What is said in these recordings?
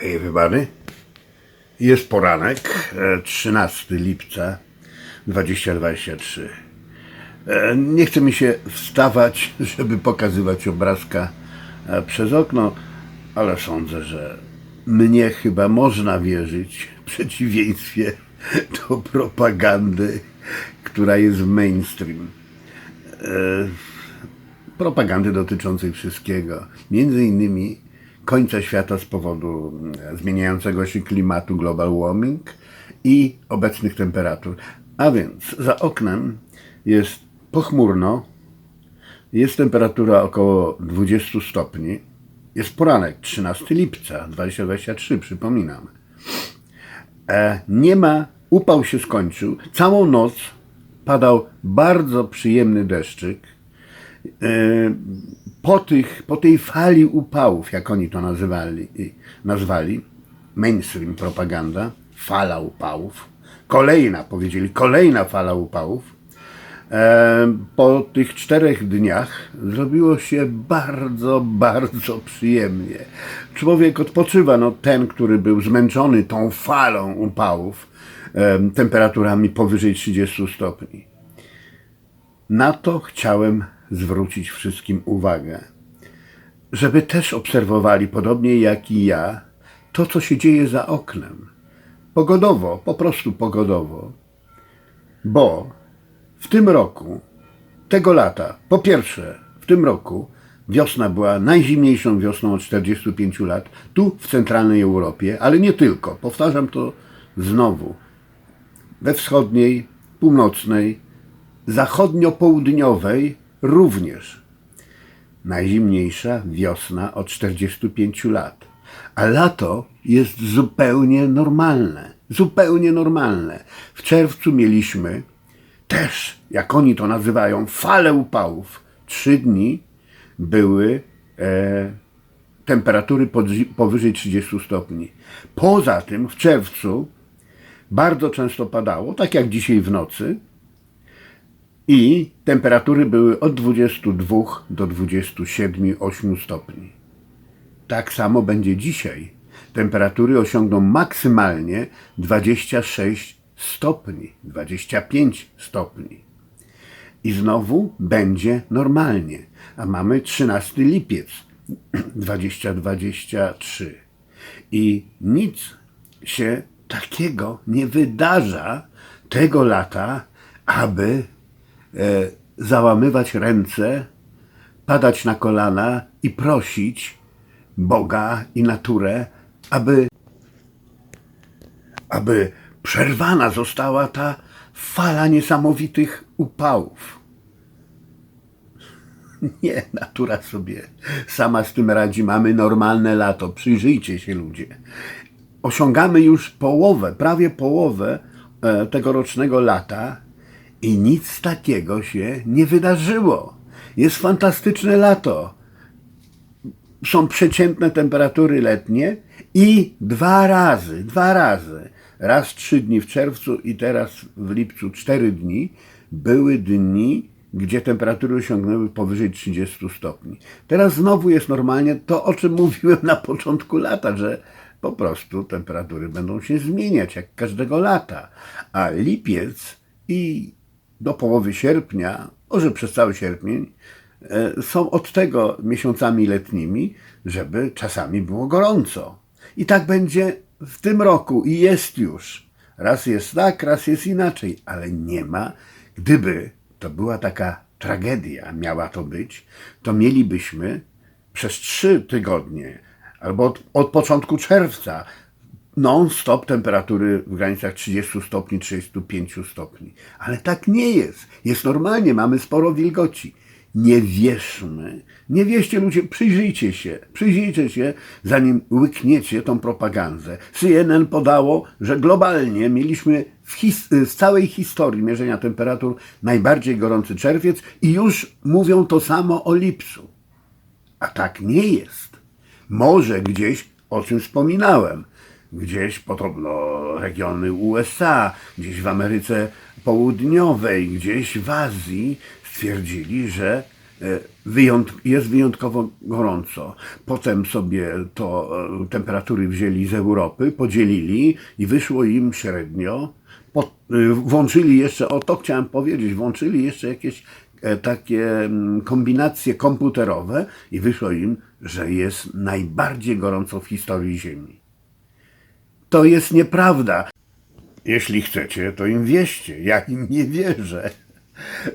Hej everybody. Jest poranek, e, 13 lipca 2023. E, Nie chce mi się wstawać, żeby pokazywać obrazka e, przez okno, ale sądzę, że mnie chyba można wierzyć w przeciwieństwie do propagandy, która jest w mainstream propagandy dotyczącej wszystkiego. Między innymi końca świata z powodu mm, zmieniającego się klimatu global warming i obecnych temperatur. A więc za oknem jest pochmurno, jest temperatura około 20 stopni, jest poranek 13 lipca 2023, przypominam. E, nie ma, upał się skończył, całą noc padał bardzo przyjemny deszczyk. E, po, tych, po tej fali upałów, jak oni to nazywali, nazwali, mainstream propaganda, fala upałów, kolejna, powiedzieli, kolejna fala upałów, e, po tych czterech dniach zrobiło się bardzo, bardzo przyjemnie. Człowiek odpoczywa, no ten, który był zmęczony tą falą upałów, e, temperaturami powyżej 30 stopni. Na to chciałem zwrócić wszystkim uwagę, żeby też obserwowali, podobnie jak i ja, to, co się dzieje za oknem. Pogodowo, po prostu pogodowo. Bo w tym roku, tego lata, po pierwsze, w tym roku wiosna była najzimniejszą wiosną od 45 lat, tu w centralnej Europie, ale nie tylko. Powtarzam to znowu. We wschodniej, północnej, zachodnio-południowej również. Najzimniejsza wiosna od 45 lat. A lato jest zupełnie normalne. Zupełnie normalne. W czerwcu mieliśmy też, jak oni to nazywają, falę upałów. Trzy dni były e, temperatury podzi- powyżej 30 stopni. Poza tym w czerwcu bardzo często padało, tak jak dzisiaj w nocy, i temperatury były od 22 do 27-8 stopni. Tak samo będzie dzisiaj. Temperatury osiągną maksymalnie 26 stopni, 25 stopni. I znowu będzie normalnie. A mamy 13 lipiec 2023. I nic się takiego nie wydarza tego lata, aby załamywać ręce, padać na kolana i prosić Boga i naturę, aby, aby przerwana została ta fala niesamowitych upałów. Nie, natura sobie sama z tym radzi. Mamy normalne lato. Przyjrzyjcie się ludzie. Osiągamy już połowę, prawie połowę e, tegorocznego lata i nic takiego się nie wydarzyło. Jest fantastyczne lato. Są przeciętne temperatury letnie i dwa razy, dwa razy, raz trzy dni w czerwcu i teraz w lipcu cztery dni, były dni, gdzie temperatury osiągnęły powyżej 30 stopni. Teraz znowu jest normalnie to, o czym mówiłem na początku lata, że po prostu temperatury będą się zmieniać jak każdego lata. A lipiec i do połowy sierpnia, może przez cały sierpień, e, są od tego miesiącami letnimi, żeby czasami było gorąco. I tak będzie w tym roku i jest już. Raz jest tak, raz jest inaczej, ale nie ma. Gdyby to była taka tragedia, miała to być, to mielibyśmy przez trzy tygodnie albo od, od początku czerwca non-stop temperatury w granicach 30 stopni, 35 stopni. Ale tak nie jest. Jest normalnie, mamy sporo wilgoci. Nie wierzmy, nie wierzcie ludzie, przyjrzyjcie się, przyjrzyjcie się, zanim łykniecie tą propagandę. CNN podało, że globalnie mieliśmy w, his- w całej historii mierzenia temperatur najbardziej gorący czerwiec i już mówią to samo o lipcu. A tak nie jest. Może gdzieś, o czym wspominałem, gdzieś podobno regiony USA, gdzieś w Ameryce Południowej, gdzieś w Azji stwierdzili, że e, jest wyjątkowo gorąco. Potem sobie to e, temperatury wzięli z Europy, podzielili i wyszło im średnio. E, włączyli jeszcze, o to chciałem powiedzieć, włączyli jeszcze jakieś takie mm, kombinacje komputerowe i wyszło im, że jest najbardziej gorąco w historii Ziemi. To jest nieprawda. Jeśli chcecie, to im wierzcie. Ja im nie wierzę.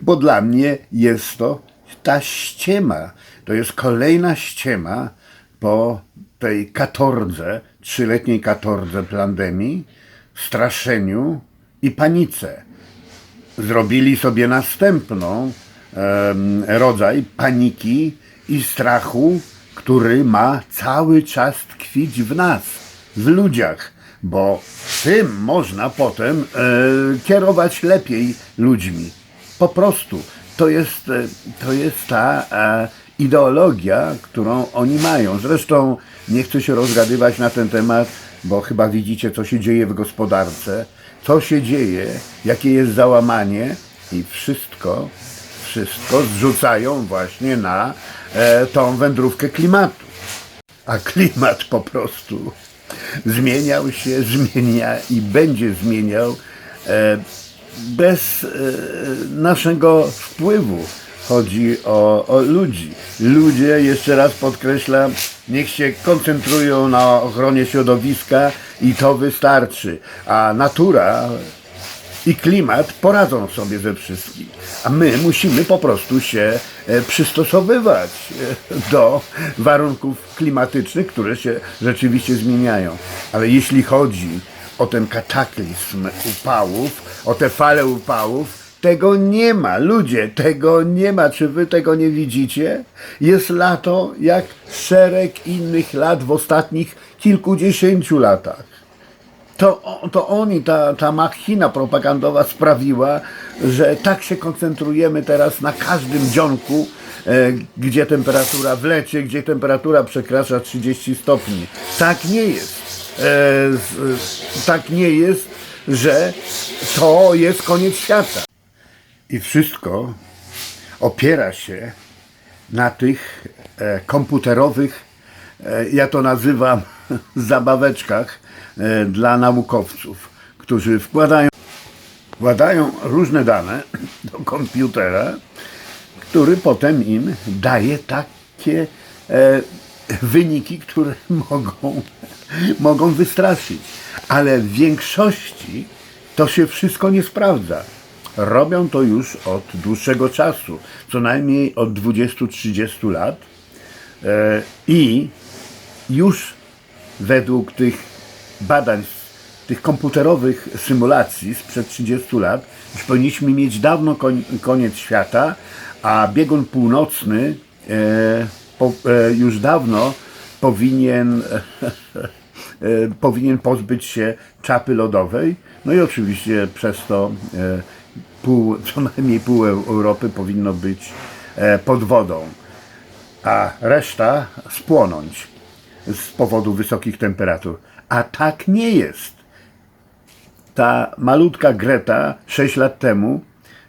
Bo dla mnie jest to ta ściema. To jest kolejna ściema po tej katordze, trzyletniej katordze pandemii, straszeniu i panice. Zrobili sobie następną rodzaj paniki i strachu, który ma cały czas tkwić w nas, w ludziach, bo tym można potem e, kierować lepiej ludźmi. Po prostu to jest, e, to jest ta e, ideologia, którą oni mają. Zresztą nie chcę się rozgadywać na ten temat, bo chyba widzicie, co się dzieje w gospodarce, co się dzieje, jakie jest załamanie i wszystko, wszystko zrzucają właśnie na e, tą wędrówkę klimatu. A klimat po prostu zmieniał się, zmienia i będzie zmieniał e, bez e, naszego wpływu. Chodzi o, o ludzi. Ludzie, jeszcze raz podkreślam, niech się koncentrują na ochronie środowiska i to wystarczy. A natura i klimat poradzą sobie ze wszystkim. A my musimy po prostu się e, przystosowywać e, do warunków klimatycznych, które się rzeczywiście zmieniają. Ale jeśli chodzi o ten kataklizm upałów, o te fale upałów, tego nie ma. Ludzie, tego nie ma. Czy wy tego nie widzicie? Jest lato jak szereg innych lat w ostatnich kilkudziesięciu latach to, to oni, ta, ta machina propagandowa sprawiła, że tak się koncentrujemy teraz na każdym dzionku, e, gdzie temperatura w lecie, gdzie temperatura przekracza 30 stopni. Tak nie jest. E, tak nie jest, że to jest koniec świata. I wszystko opiera się na tych e, komputerowych, ja to nazywam zabaweczkach e, dla naukowców, którzy wkładają, wkładają różne dane do komputera, który potem im daje takie e, wyniki, które mogą, mogą wystraszyć. Ale w większości to się wszystko nie sprawdza. Robią to już od dłuższego czasu, co najmniej od 20-30 lat. E, I już według tych badań, tych komputerowych symulacji sprzed 30 lat, już powinniśmy mieć dawno koniec świata, a biegun północny e, po, e, już dawno powinien, e, powinien pozbyć się czapy lodowej. No i oczywiście przez to e, pół, co najmniej pół Europy powinno być e, pod wodą, a reszta spłonąć z powodu wysokich temperatur. A tak nie jest. Ta malutka Greta 6 lat temu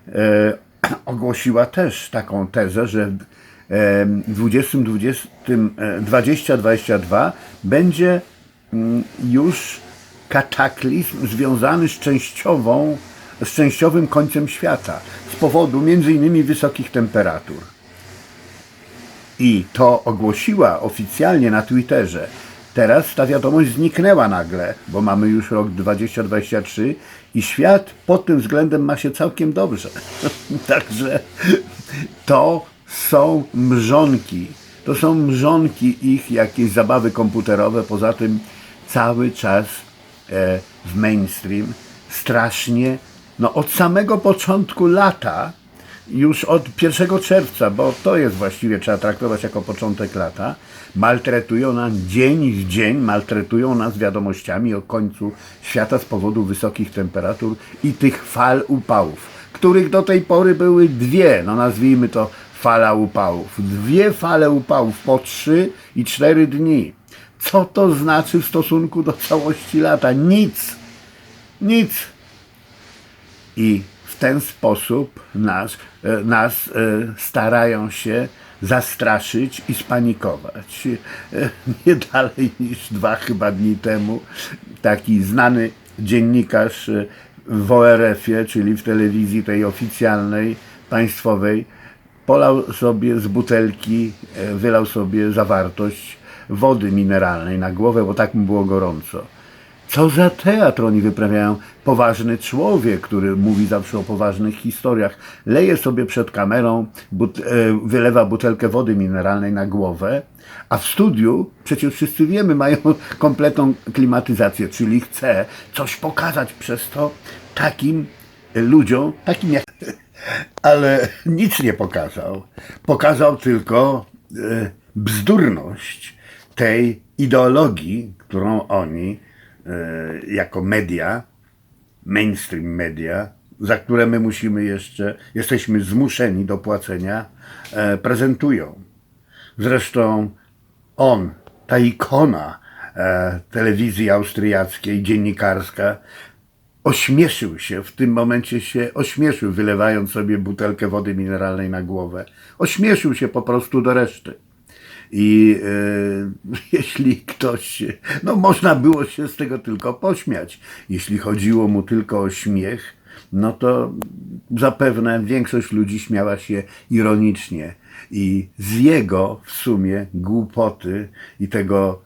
e, ogłosiła też taką tezę, że w 2020, e, 2022 będzie mm, już kataklizm związany z częściową, z częściowym końcem świata z powodu między innymi wysokich temperatur i to ogłosiła oficjalnie na Twitterze. Teraz ta wiadomość zniknęła nagle, bo mamy już rok 2023 i świat pod tym względem ma się całkiem dobrze. Także to są mrzonki. To są mrzonki ich jakieś zabawy komputerowe. Poza tym cały czas e, w mainstream strasznie, no od samego początku lata już od 1 czerwca, bo to jest właściwie, trzeba traktować jako początek lata, maltretują nas dzień w dzień, maltretują nas wiadomościami o końcu świata z powodu wysokich temperatur i tych fal upałów, których do tej pory były dwie, no nazwijmy to fala upałów. Dwie fale upałów po trzy i cztery dni. Co to znaczy w stosunku do całości lata? Nic. Nic. I w ten sposób nas, e, nas e, starają się zastraszyć i spanikować. E, Nie dalej niż dwa chyba dni temu taki znany dziennikarz w ORF-ie, czyli w telewizji tej oficjalnej, państwowej, polał sobie z butelki, wylał sobie zawartość wody mineralnej na głowę, bo tak mu było gorąco. Co za teatr oni wyprawiają? Poważny człowiek, który mówi zawsze o poważnych historiach, leje sobie przed kamerą, but, e, wylewa butelkę wody mineralnej na głowę, a w studiu, przecież wszyscy wiemy, mają kompletną klimatyzację, czyli chce coś pokazać przez to takim ludziom, takim jak ale nic nie pokazał. Pokazał tylko e, bzdurność tej ideologii, którą oni e, jako media, mainstream media, za które my musimy jeszcze, jesteśmy zmuszeni do płacenia, e, prezentują. Zresztą on, ta ikona e, telewizji austriackiej, dziennikarska, ośmieszył się, w tym momencie się ośmieszył, wylewając sobie butelkę wody mineralnej na głowę. Ośmieszył się po prostu do reszty. I e, jeśli ktoś, no można było się z tego tylko pośmiać. Jeśli chodziło mu tylko o śmiech, no to zapewne większość ludzi śmiała się ironicznie. I z jego w sumie głupoty i tego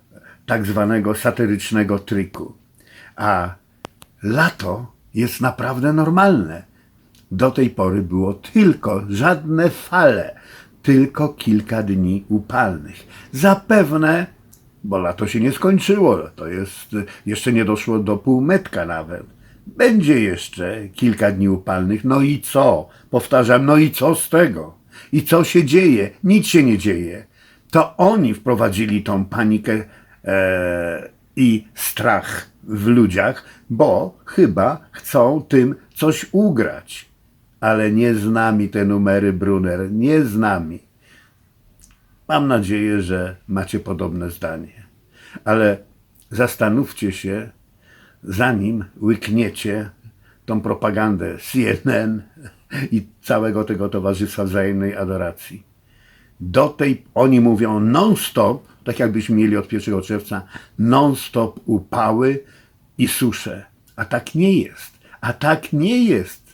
tak zwanego satyrycznego triku. A lato jest naprawdę normalne. Do tej pory było tylko żadne fale, tylko kilka dni upalnych. Zapewne, bo lato się nie skończyło, to jest, jeszcze nie doszło do półmetka nawet. Będzie jeszcze kilka dni upalnych, no i co? Powtarzam, no i co z tego? I co się dzieje? Nic się nie dzieje. To oni wprowadzili tą panikę e, i strach w ludziach, bo chyba chcą tym coś ugrać. Ale nie z nami te numery, Brunner, nie z nami. Mam nadzieję, że macie podobne zdanie. Ale zastanówcie się, zanim łykniecie tą propagandę CNN i całego tego Towarzystwa Wzajemnej Adoracji. Do tej, oni mówią non-stop, tak jakbyśmy mieli od 1 czerwca, non-stop upały i susze. A tak nie jest. A tak nie jest.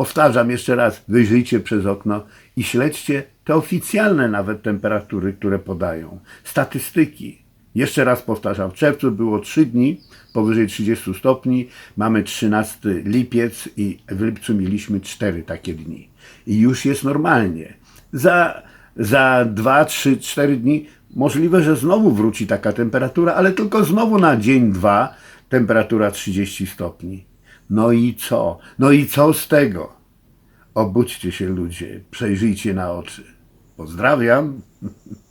Powtarzam jeszcze raz, wyjrzyjcie przez okno i śledźcie te oficjalne nawet temperatury, które podają. Statystyki. Jeszcze raz powtarzam, w czerwcu było 3 dni powyżej 30 stopni, mamy 13 lipiec i w lipcu mieliśmy 4 takie dni. I już jest normalnie. Za, za 2, 3, 4 dni możliwe, że znowu wróci taka temperatura, ale tylko znowu na dzień, dwa temperatura 30 stopni. No i co? No i co z tego? Obudźcie się ludzie, przejrzyjcie na oczy. Pozdrawiam.